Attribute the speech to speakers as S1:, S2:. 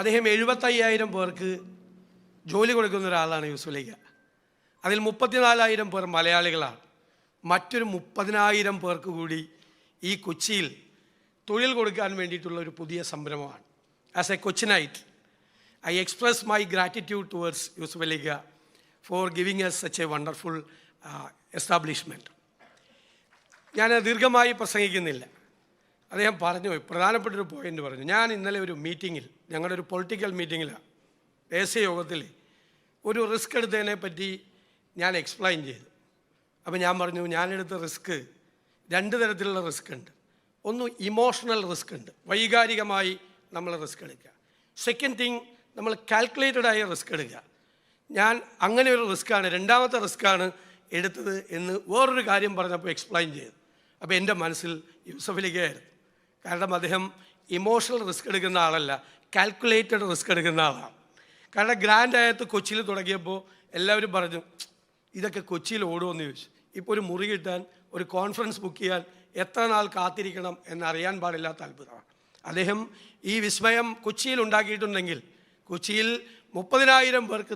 S1: അദ്ദേഹം എഴുപത്തയ്യായിരം പേർക്ക് ജോലി കൊടുക്കുന്ന ഒരാളാണ് യൂസുഫലിക്ക അതിൽ മുപ്പത്തിനാലായിരം പേർ മലയാളികളാണ്. മറ്റൊരു മുപ്പതിനായിരം പേർക്ക് കൂടി ഈ കൊച്ചിയിൽ തൊഴിൽ കൊടുക്കാൻ വേണ്ടിയിട്ടുള്ള ഒരു പുതിയ സംരംഭമാണ്. As a Kochiite I express my gratitude towards Yusuf അലിഗ for giving us such a wonderful establishment ഞാൻ ദീർഘമായി പ്രസംഗിക്കുന്നില്ല. അദ്ദേഹം പറഞ്ഞു പ്രധാനപ്പെട്ടൊരു പോയിന്റ് പറഞ്ഞു. ഞാൻ ഇന്നലെ ഒരു മീറ്റിങ്ങിൽ ഞങ്ങളുടെ ഒരു പൊളിറ്റിക്കൽ മീറ്റിങ്ങിലാണ് ദേശീയ യോഗത്തിൽ ഒരു റിസ്ക് എടുത്തതിനെ പറ്റി ഞാൻ എക്സ്പ്ലെയിൻ ചെയ്തു. അപ്പോൾ ഞാൻ പറഞ്ഞു ഞാനെടുത്ത റിസ്ക് രണ്ട് തരത്തിലുള്ള റിസ്ക് ഉണ്ട്. ഒന്ന് ഇമോഷണൽ റിസ്ക് ഉണ്ട്. വൈകാരികമായി നമ്മൾ റിസ്ക് എടുക്കുക. സെക്കൻഡ് തിങ് നമ്മൾ കാൽക്കുലേറ്റഡ് ആയ റിസ്ക് എടുക്കുക. ഞാൻ അങ്ങനെ ഒരു റിസ്ക്കാണ് രണ്ടാമത്തെ റിസ്ക്കാണ് എടുത്തത് എന്ന് വേറൊരു കാര്യം പറഞ്ഞപ്പോൾ എക്സ്പ്ലെയിൻ ചെയ്തു. അപ്പോൾ എന്റെ മനസ്സിൽ യൂസഫലിക്കായിരുന്നു കാരണം അദ്ദേഹം ഇമോഷണൽ റിസ്ക് എടുക്കുന്ന ആളല്ല കാൽക്കുലേറ്റഡ് റിസ്ക് എടുക്കുന്ന ആളാണ്. കാരണം ഗ്രാൻഡ് ആയത്ത് കൊച്ചിയിൽ തുടങ്ങിയപ്പോൾ എല്ലാവരും പറഞ്ഞു ഇതൊക്കെ കൊച്ചിയിൽ ഓടുമെന്ന് ചോദിച്ചു. ഇപ്പോൾ ഒരു മുറി കിട്ടാൻ ഒരു കോൺഫറൻസ് ബുക്ക് ചെയ്യാൻ എത്ര നാൾ കാത്തിരിക്കണം എന്നറിയാൻ പാടില്ലാത്ത അത്ഭുതമാണ്. അദ്ദേഹം ഈ വിസ്മയം കൊച്ചിയിൽ ഉണ്ടാക്കിയിട്ടുണ്ടെങ്കിൽ കൊച്ചിയിൽ മുപ്പതിനായിരം പേർക്ക്